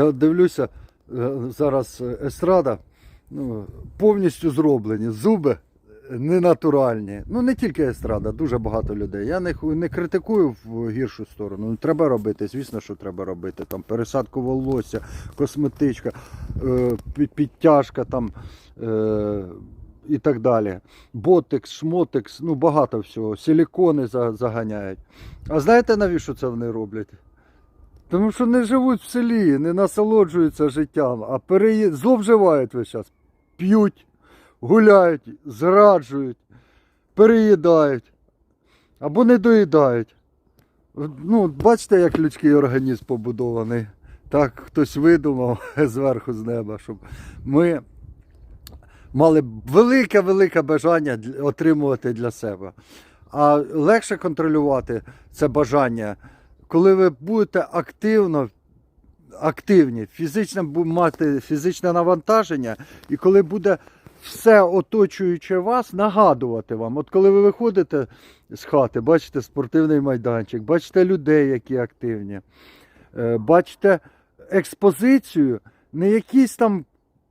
Я дивлюся, е, зараз е, естрада ну, повністю зроблені, зуби ненатуральні. Ну не тільки естрада, дуже багато людей. Я не, не критикую в гіршу сторону. Ну, треба робити, звісно, що треба робити. Там пересадку волосся, косметичка, е, підтяжка там. І так далі. Ботекс, шмотекс, ну багато всього. Силікони заганяють. А знаєте, навіщо це вони роблять? Тому що не живуть в селі, не насолоджуються життям, а переї... зловживають весь час. П'ють, гуляють, зраджують, переїдають або не доїдають. Ну, бачите, як людський організм побудований. Так хтось видумав зверху з неба, щоб ми мали велике-велике бажання отримувати для себе. А легше контролювати це бажання, коли ви будете активно, активні, фізично мати фізичне навантаження, і коли буде все оточуюче вас нагадувати вам. От коли ви виходите з хати, бачите спортивний майданчик, бачите людей, які активні, е, бачите експозицію, не якісь там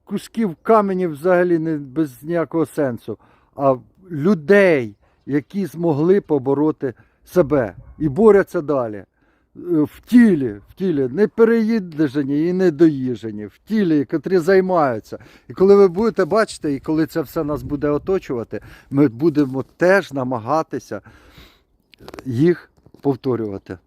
кусків каменів взагалі не без ніякого сенсу, а людей, які змогли побороти себе і борються далі. Е, В тілі, в тілі, не переїдені і не доїжені, в тілі, котрі займаються. І коли ви будете бачити, і коли це все нас буде оточувати, ми будемо теж намагатися їх повторювати.